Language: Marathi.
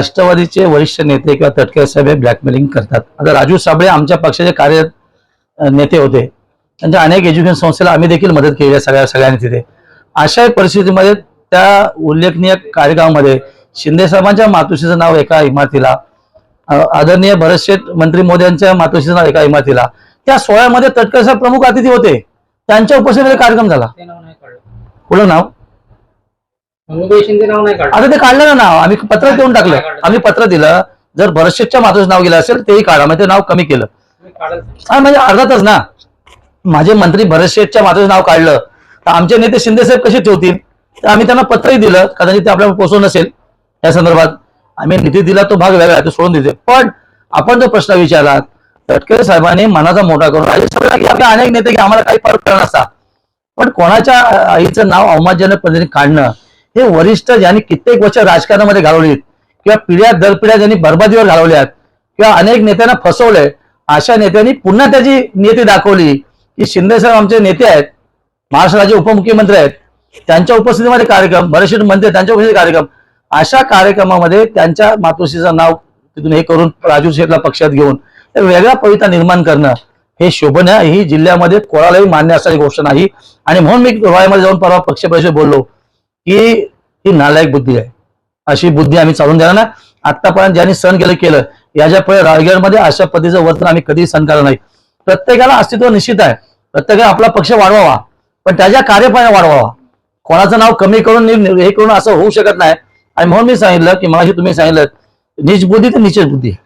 राष्ट्रवादीचे वरिष्ठ नेते किंवा तटकरे साहेब हे ब्लॅकमेलिंग करतात. आता राजू साबळे आमच्या पक्षाचे कार्य नेते होते. त्यांच्या अनेक एज्युकेशन संस्थेला आम्ही देखील मदत केली आहे सगळ्या सगळ्यांनी तिथे. अशा परिस्थितीमध्ये त्या उल्लेखनीय कार्यक्रमामध्ये शिंदे साहेबांच्या मातोश्रीचं नाव एका इमारतीला आदरणीय भरतशेठ मंत्री मोदी यांच्या मातोश्रीचं नाव एका इमारतीला त्या सोहळ्यामध्ये तटकरे साहेब प्रमुख अतिथी होते. त्यांच्या उपस्थितीमध्ये कार्यक्रम झाला. ते नाव नाही काढलं कुठलं नाव मंगूबाई शिंदे नाव नाही काढलं. आता ते काढलं ना नाव. आम्ही पत्र देऊन टाकलं. आम्ही पत्र दिलं. जर भरतशेठच्या मातोश्री नाव गेलं असेल तेही काढा. म्हणजे ते नाव कमी केलं. तुम्ही काढलं हा म्हणजे अर्धातच ना. माझे मंत्री भरत शेठच्या मात्र नाव काढलं. तर आमचे नेते शिंदे साहेब कसे ठेवतील? तर आम्ही त्यांना पत्रही दिलं. कदाचित ते आपल्याला पोहोचवून नसेल. या संदर्भात आम्ही निधी दिला तो भाग वेगळा आहे, तो सोडून देते पण आपण जो प्रश्न विचारला तटकरे साहेबांनी मनाचा मोठा करून राजे की आपले अनेक नेते की आम्हाला काही फरक कळणार नसता. पण कोणाच्या आईचं नाव अवमानजनक पद्धतीने काढणं हे वरिष्ठ ज्यांनी कित्येक वर्ष राजकारणामध्ये घालवलीत किंवा पिढ्या दर पिढ्या ज्यांनी बरबादीवर घालवल्यात किंवा अनेक नेत्यांना फसवलंय अशा नेत्यांनी पुन्हा त्याची नियती दाखवली. की शिंदे साहेब आमचे नेते आहेत महाराष्ट्राचे उपमुख्यमंत्री आहेत त्यांच्या उपस्थितीमध्ये कार्यक्रम बरेचसे मंत्री त्यांच्या उपस्थितीत कार्यक्रम. अशा कार्यक्रमामध्ये त्यांच्या मातोश्रीचं नाव तिथून हे करून राजू शेठला पक्षात घेऊन वेगळा पवित्रा निर्माण करणं हे शोभना ही जिल्ह्यामध्ये कोणालाही मान्य असणारी गोष्ट नाही. आणि म्हणून मी रोहामध्ये जाऊन परवा पक्ष परिषद बोललो. की ही नालायक बुद्धी आहे. अशी बुद्धी आम्ही चालून देणार ना आतापर्यंत ज्यांनी सण केलं केलं. याच्यापुढे रायगडमध्ये अशा पद्धतीचं वर्तन आम्ही कधीही सण करणार नाही. प्रत्येकाला अस्तित्व निश्चित आहे. प्रत्येकाला आपला पक्ष वाढवावा. पण त्याच्या कार्यपणे वाढवावा. कोणाचं नाव कमी करून हे करून असं होऊ शकत नाही. आणि म्हणून मी सांगितलं की मगाशी तुम्ही सांगितलं नीच बुद्धी तर निश्चित बुद्धी आहे.